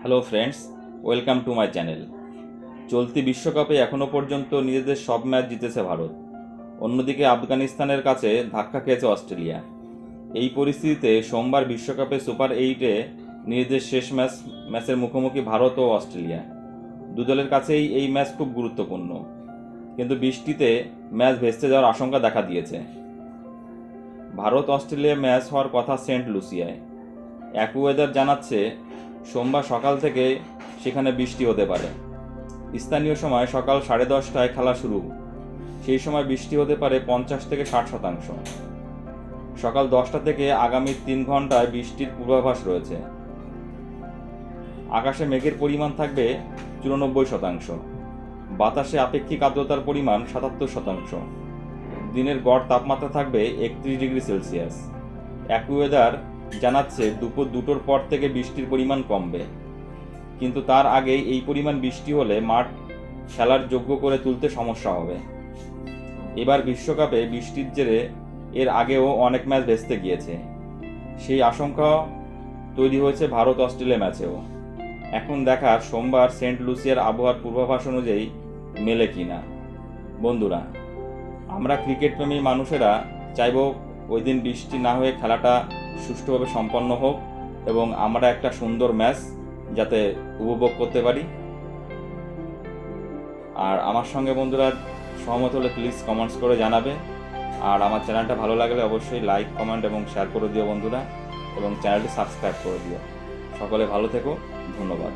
Hello friends, welcome to my channel. চলতি বিশ্বকাপে এখনও পর্যন্ত নিজেদের সব ম্যাচ জিতেছে ভারত। অন্যদিকে আফগানিস্তানের কাছে ধাক্কা খেয়েছে অস্ট্রেলিয়া। এই পরিস্থিতিতে সোমবার বিশ্বকাপে সুপার এইটে নিজেদের শেষ ম্যাচ, ম্যাচের মুখোমুখি ভারত ও অস্ট্রেলিয়া। দু দলের কাছেই এই ম্যাচ খুব গুরুত্বপূর্ণ। কিন্তু বৃষ্টিতে ম্যাচ ভেস্তে যাওয়ার আশঙ্কা দেখা দিয়েছে। ভারত অস্ট্রেলিয়া ম্যাচ হওয়ার কথা সেন্ট লুসিয়ায়। অ্যাকুয়েদার জানাচ্ছে সোমবার সকাল থেকে সেখানে বৃষ্টি হতে পারে। স্থানীয় সময় সকাল সাড়ে দশটায় খেলা শুরু। সেই সময় বৃষ্টি হতে পারে পঞ্চাশ থেকে ষাট শতাংশ। সকাল দশটা থেকে আগামী তিন ঘন্টায় বৃষ্টির পূর্বাভাস রয়েছে। আকাশে মেঘের পরিমাণ থাকবে চুরানব্বই শতাংশ। বাতাসে আপেক্ষিক আর্দ্রতার পরিমাণ সাতাত্তর শতাংশ। দিনের গড় তাপমাত্রা থাকবে একত্রিশ ডিগ্রি সেলসিয়াস। অ্যাকুয়েদার জানাচ্ছে, দুপুর দুটোর পর থেকে বৃষ্টির পরিমাণ কমবে। কিন্তু তার আগেই এই পরিমাণ বৃষ্টি হলে মাঠ খেলার যোগ্য করে তুলতে সমস্যা হবে। এবার বিশ্বকাপে বৃষ্টির জেরে এর আগেও অনেক ম্যাচ ভেস্তে গিয়েছে। সেই আশঙ্কা তৈরি হয়েছে ভারত অস্ট্রেলিয়া ম্যাচেও। এখন দেখার সোমবার সেন্ট লুসিয়ার আবহাওয়ার পূর্বাভাস অনুযায়ী মেলে কিনা। বন্ধুরা, আমরা ক্রিকেট প্রেমী মানুষেরা চাইব ওই দিন বৃষ্টি না হয়ে খেলাটা সুষ্ঠুভাবে সম্পন্ন হোক এবং আমরা একটা সুন্দর ম্যাচ যাতে উপভোগ করতে পারি। আর আমার সঙ্গে বন্ধুরা সহমত হলে প্লিজ কমেন্টস করে জানাবে। আর আমার চ্যানেলটা ভালো লাগলে অবশ্যই লাইক কমেন্ট এবং শেয়ার করে দিও বন্ধুরা এবং চ্যানেলটি সাবস্ক্রাইব করে দিও। সকলে ভালো থেকো, ধন্যবাদ।